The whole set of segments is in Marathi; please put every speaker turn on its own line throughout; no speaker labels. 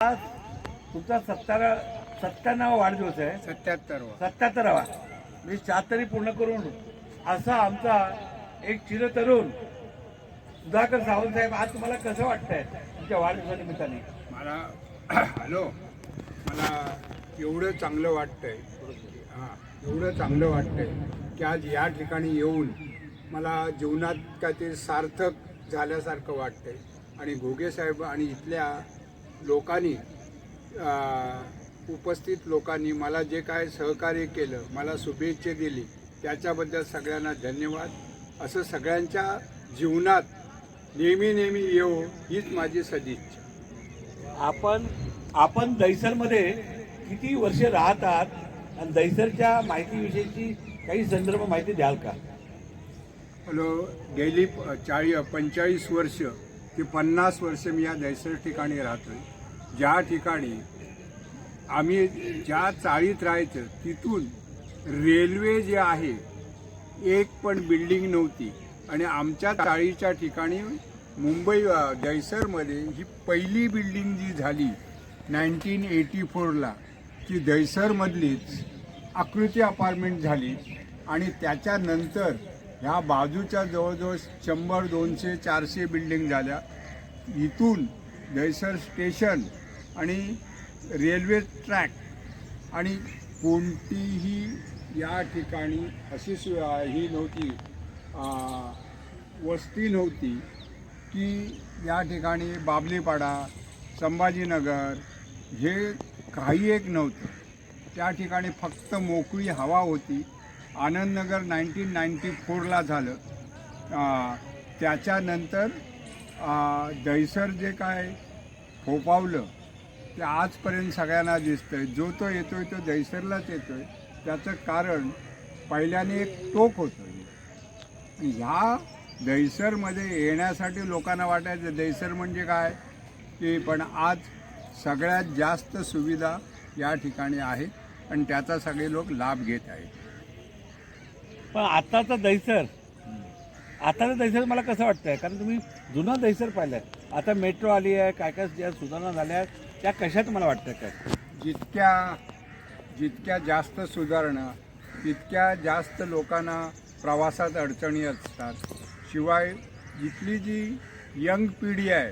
आज तुमचा सत्तारा सत्त्याण्णवा वाढदिवस आहे.
सत्याहत्तर
सत्याहत्तरावा म्हणजे शहात्तरी पूर्ण करून असा आमचा एक चिरतरुण सुधाकर सावंत साहेब आज तुम्हाला कसं वाटतंय तुमच्या वाढदिवसानिमित्ताने
मला हॅलो. मला एवढं चांगलं वाटतंय. हां एवढं चांगलं वाटतंय की आज या ठिकाणी येऊन मला जीवनात काहीतरी सार्थक झाल्यासारखं वाटतंय. आणि घोगे साहेब आणि इथल्या लोकांनी उपस्थित लोकांनी मला जे काय सहकार्य केलं मला शुभेच्छा दिली त्याच्याबद्दल सगळ्यांना धन्यवाद. असं सगळ्यांच्या जीवनात नेहमी नेहमी येऊ हीच माझी सदिच्छा.
आपण आपण दैसरमध्ये किती वर्ष राहत आहात आणि दैसरच्या माहितीविषयीची काही संदर्भ माहिती द्याल का?
हॅलो गेली चाळी पंचेचाळीस वर्ष ते पन्नास वर्ष मी या दैसर ठिकाणी राहतो ज्या ठिकाणी आम्ही ज्या चाळीत राहायचं तिथून रेल्वे जे आहे एक पण बिल्डिंग नव्हती. आणि आमच्या चाळीच्या ठिकाणी मुंबई दैसरमध्ये ही पहिली बिल्डिंग जी झाली नाईन्टीन एटी फोरला ती दैसरमधलीच आकृती अपार्टमेंट झाली. आणि त्याच्यानंतर ह्या बाजूच्या जवळजवळ शंभर दोनशे चारशे बिल्डिंग झाल्या. इथून दैसर स्टेशन आणि रेल्वे ट्रॅक आणि कोणतीही या ठिकाणी अशी सु ही नव्हती. वस्ती नव्हती की या ठिकाणी बाबलीपाडा संभाजीनगर हे काही एक नव्हतं. त्या ठिकाणी फक्त मोकळी हवा होती. आनंदनगर नाईन्टीन नाईन्टी फोरला झालं. त्याच्यानंतर आ, दैसर जे काय फोपावलं ते आजपर्यंत सगळ्यांना दिसतंय. जो तो येतोय तो दैसरलाच येतोय. त्याचं कारण पहिल्याने एक टोक होतं ह्या दैसरमध्ये येण्यासाठी लोकांना वाटायचं दैसर म्हणजे काय? की पण आज सगळ्यात जास्त सुविधा या ठिकाणी आहेत आणि त्याचा सगळे लोक लाभ घेत आहेत.
पण आत्ताचा दैसर आताचं दैसर मला कसं वाटतंय कारण तुम्ही जुनं दैसर पाहिलंय. आता मेट्रो आली आहे काय काय ज्या सुधारणा झाल्या आहेत त्या कशात मला वाटतं काय?
जितक्या जितक्या जास्त सुधारणा तितक्या जास्त लोकांना प्रवासात अडचणी असतात. शिवाय जिथली जी यंग पिढी आहे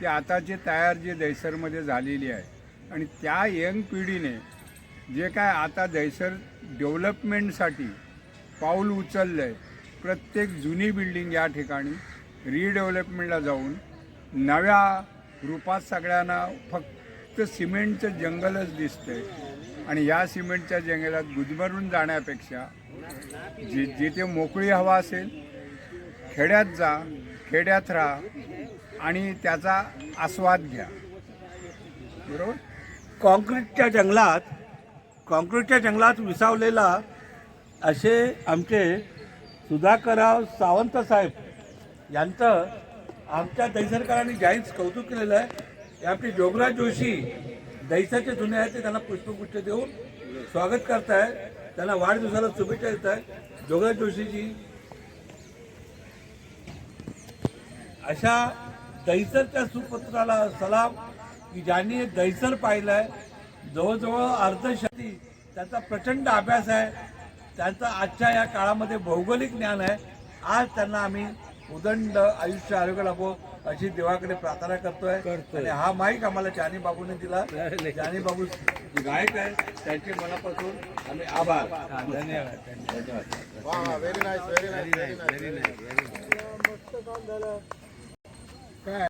ती आताची तयार जी दैसरमध्ये झालेली आहे. आणि त्या यंग पिढीने जे काय आता दैसर डेव्हलपमेंटसाठी पाऊल उचललं आहे प्रत्येक जुनी बिल्डिंग या ठिकाणी रिडेव्हलपमेंटला जाऊन नव्या रूपात सगळ्यांना फक्त सिमेंटचं जंगलच दिसतंय. आणि या सिमेंटच्या जंगलात गुदमरून जाण्यापेक्षा जि जिथे मोकळी हवा असेल खेड्यात जा खेड्यात राहा आणि त्याचा आस्वाद घ्या. बरोबर?
कॉन्क्रीटच्या जंगलात कॉन्क्रीटच्या जंगलात विसावलेला असे आमचे सुधाकरराव सावंत साहेब यांचं आमच्या दैसरकरांनी जाहीर कौतुक केलेलं आहे. हे जोगराज जोशी दैसाचे जुने आहेत ते त्यांना पुष्पगुच्छ देऊन स्वागत करतायत त्यांना वाढदिवसाला शुभेच्छा देत आहेत जोगराज जोशीजी अशा दहिसरच्या सुपुत्राला सलाम की ज्यांनी दैसर आहे जवळजवळ अर्धशती त्याचा प्रचंड अभ्यास आहे. त्यांचा आजच्या या काळामध्ये भौगोलिक ज्ञान आहे. आज त्यांना आम्ही उदंड आयुष्य आरोग्य लाभो अशी देवाकडे प्रार्थना करतोय. आणि हा माईक आम्हाला चानी बाबूने दिला. चानी बाबू गायक आहे त्यांचे मनापासून आम्ही आभार. धन्यवाद धन्यवाद.
Very nice very nice very nice मस्त काम झालं